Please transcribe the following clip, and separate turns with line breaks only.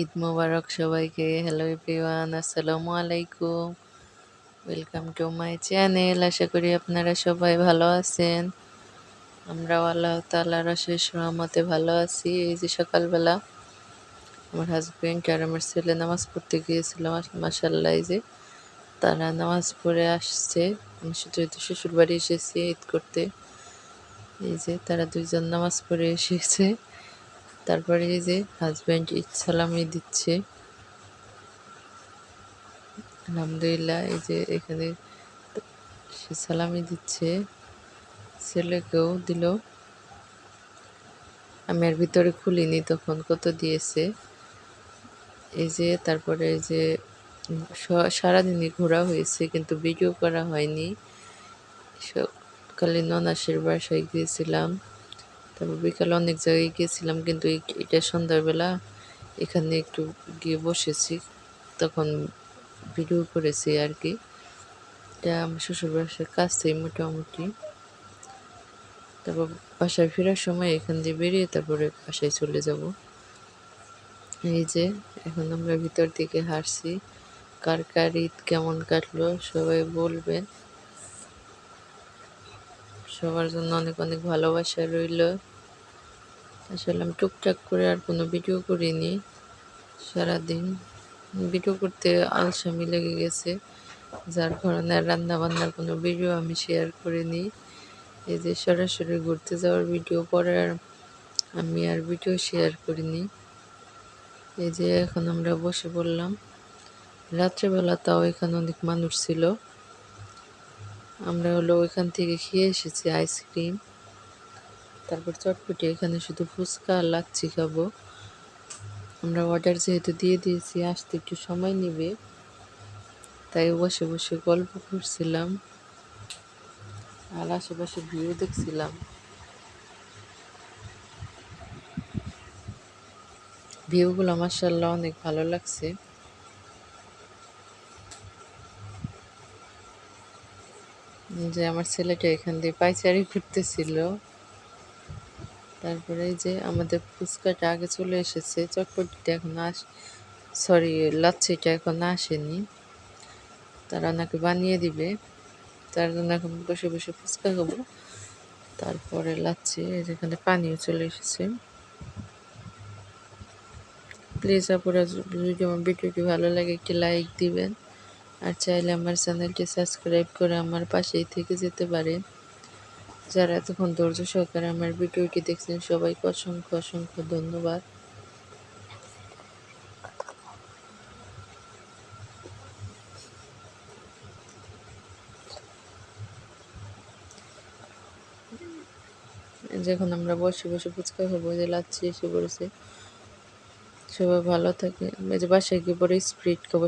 ঈদ মোবারক সবাইকে। Hello everyone আসসালামু আলাইকুম। ওয়েলকাম টু মাই চ্যানেল আশা করি আপনারা সবাই ভালো আছেন। আমরাও আল্লাহ তালার শেষ রহমতে ভালো আছি। এই যে সকালবেলা আমার হাজব্যান্ড আর আমার ছেলে নামাজ পড়তে গিয়েছিলাম মাসাল্লাহ যে তারা নামাজ পড়ে আসছে। আমি শুধু শ্বশুর বাড়ি এসেছি ঈদ করতে। এই যে তারা দুইজন নামাজ পড়ে এসেছে। তারপরে এই যে হাজব্যান্ড ঈদ দিচ্ছে। আলহামদুলিল্লাহ, এই যে এখানে সে সালামি দিচ্ছে। ছেলেকেও দিল। আমি আর ভিতরে খুলিনি, তখন কত দিয়েছে। এই যে তারপরে এই যে সারাদিনই ঘোরা হয়েছে, কিন্তু ভিডিও করা হয়নি। সকালে ননাসের বাসায় গিয়েছিলাম। তারপর বিকালে অনেক জায়গায় গিয়েছিলাম, কিন্তু এটা সন্ধ্যাবেলা এখানে একটু গিয়ে বসেছি, তখন ভিডিও করেছি আর কি। এটা আমার শ্বশুর বাসার কাছেই মোটামুটি। তারপর বাসায় ফেরার সময় এখান দিয়ে বেরিয়ে তারপরে বাসায় চলে যাব। এই যে, এখন আমরা ভিতর দিকে হারছি কার কার ঈদ কেমন কাটলো সবাই বলবেন। সবার জন্য অনেক অনেক ভালোবাসা রইল। আসলে আমি টুকটাক করে আর কোনো ভিডিও করিনি। সারাদিন ভিডিও করতে আলসামি লেগে গেছে, যার কারণে রান্না বান্নার কোনো ভিডিও আমি শেয়ার করিনি। এই যে সরাসরি ঘুরতে যাওয়ার ভিডিও পরে আর আমি আর ভিডিও শেয়ার করিনি। এই যে এখন আমরা বসে পড়লাম। রাত্রেবেলা তাও এখানে অনেক মানুষ ছিল। আমরা হলো ওইখান থেকে খেয়ে এসেছি আইসক্রিম। তারপর চটপটি, এখানে শুধু ফুচকা আর লাচ্ছি খাব। আমরা অর্ডার যেহেতু দিয়ে দিয়েছি, আসতে একটু সময় নেবে। তাই বসে বসে গল্প করছিলাম। আর আশেপাশে ভিউ দেখছিলাম। ভিউগুলো মার্শাল্লাহ অনেক ভালো লাগছে। যে আমার ছেলেটা এখান দিয়ে পাইচারি করতেছিল। তারপরে যে আমাদের ফুচকাটা আগে চলে এসেছে, চটপটিটা এখন আস সরি লাচ্ছিটা এখন আসেনি। তারা ওনাকে বানিয়ে দিবে। তার জন্য এখন বসে বসে ফুচকা খাব। তারপরে লাচ্ছি যেখানে পানিও চলে এসেছে। প্লিজ আপনারা যদি আমার ভিডিওটি ভালো লাগে একটি লাইক দিবেন। আর চাইলে আমার চ্যানেলটি সাবস্ক্রাইব করে আমার পাশেই থেকে যেতে পারেন। যারা এতক্ষণ ধৈর্য সহকারে আমার ভিডিওটি দেখছেন, সবাইকে অসংখ্য অসংখ্য ধন্যবাদ। যখন আমরা বসে বসে ফুচকা খাব, যে লাচ্ছি এসে পড়েছে, সবাই ভালো থাকে। যে বাসায় গিয়ে পরে স্প্রিট খাব